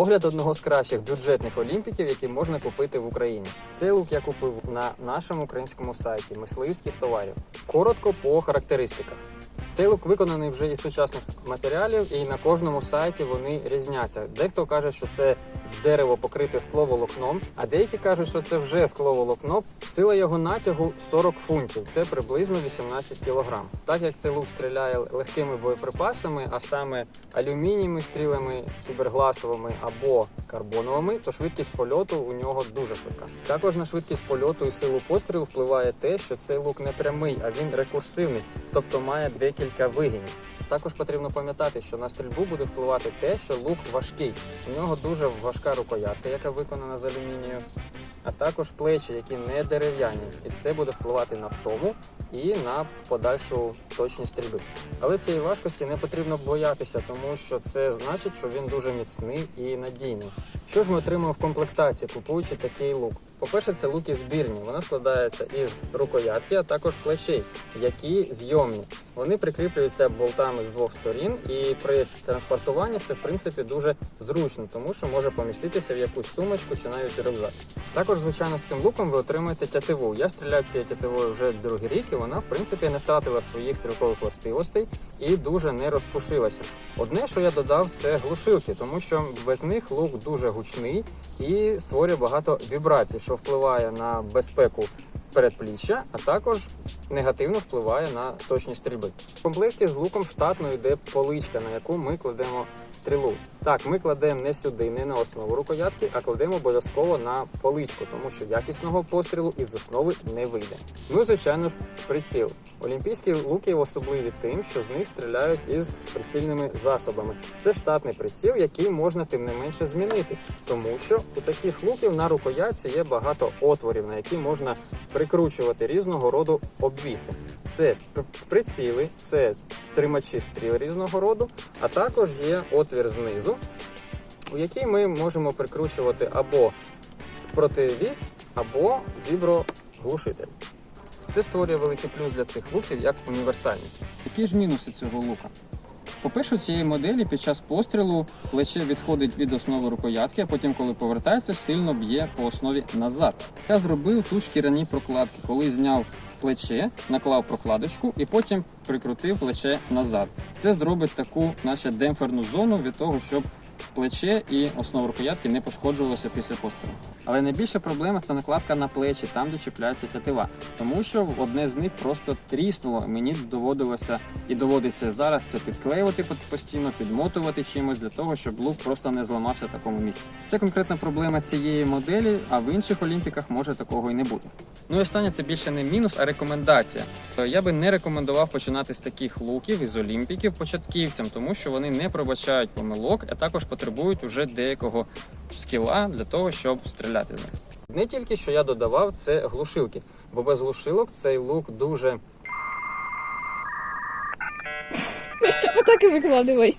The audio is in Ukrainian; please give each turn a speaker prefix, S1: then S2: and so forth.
S1: Огляд одного з кращих бюджетних олімпіків, які можна купити в Україні. Цей лук я купив на нашому українському сайті мисливських товарів. Коротко по характеристиках. Цей лук виконаний вже із сучасних матеріалів, і на кожному сайті вони різняться. Дехто каже, що це дерево покрите скловолокном, а деякі кажуть, що це вже скловолокно. Сила його натягу 40 фунтів, це приблизно 18 кг. Так як цей лук стріляє легкими боєприпасами, а саме алюмінієвими стрілами, фібергласовими або карбоновими, то швидкість польоту у нього дуже швидка. Також на швидкість польоту і силу пострілу впливає те, що цей лук не прямий, а він рекурсивний, тобто має декілька вигинів. Також потрібно пам'ятати, що на стрільбу буде впливати те, що лук важкий. У нього дуже важка рукоятка, яка виконана з алюмінію, а також плечі, які не дерев'яні, і це буде впливати на втому і на подальшу точність стрільби. Але цієї важкості не потрібно боятися, тому що це значить, що він дуже міцний і надійний. Що ж ми отримуємо в комплектації, купуючи такий лук? По-перше, це луки збірні. Вона складається із рукоятки, а також плечей, які зйомні. Вони прикріплюються болтами з двох сторін, і при транспортуванні це в принципі дуже зручно, тому що може поміститися в якусь сумочку чи навіть рюкзак. Також, звичайно, з цим луком ви отримаєте тятиву. Я стріляю цією тятивою вже другий рік, і вона в принципі не втратила своїх стрілкових властивостей і дуже не розпушилася. Одне, що я додав, це глушилки, тому що без них лук дуже гучний і створює багато вібрацій, що впливає на безпеку передпліччя, а також негативно впливає на точність стрільби. В комплекті з луком штатно йде поличка, на яку ми кладемо стрілу. Так, ми кладемо не сюди, не на основу рукоятки, а кладемо обов'язково на поличку, тому що якісного пострілу із основи не вийде. Ну, і, звичайно ж, приціл. Олімпійські луки особливі тим, що з них стріляють із прицільними засобами. Це штатний приціл, який можна тим не менше змінити, тому що у таких луків на рукоятці є багато отворів, на які можна прикручувати різного роду обвіси. Це приціли, це тримачі стріл різного роду, а також є отвір знизу, у який ми можемо прикручувати або противіз, або віброглушитель. Це створює великий плюс для цих луків як універсальність. Які ж мінуси цього лука? По-перше, цієї моделі під час пострілу плече відходить від основи рукоятки, а потім, коли повертається, сильно б'є по основі назад. Я зробив тут шкіряні прокладки, коли зняв плече, наклав прокладочку і потім прикрутив плече назад. Це зробить таку, наче демпферну зону від того, щоб плече і основа рукоятки не пошкоджувалося після пострілу. Але найбільша проблема це накладка на плечі, там де чіпляється тятива, тому що одне з них просто тріснуло. Мені доводилося і доводиться зараз це підклеювати постійно, підмотувати чимось для того, щоб лук просто не зламався в такому місці. Це конкретна проблема цієї моделі, а в інших олімпіках може такого і не бути. Ну і останнє це більше не мінус, а рекомендація. То Я би не рекомендував починати з таких луків із олімпіків початківцям, тому що вони не пробачають помилок, а також потребують уже деякого скіла для того, щоб стріляти з них. Не тільки що я додавав, це глушилки, бо без глушилок цей лук дуже
S2: Отак і викладувай.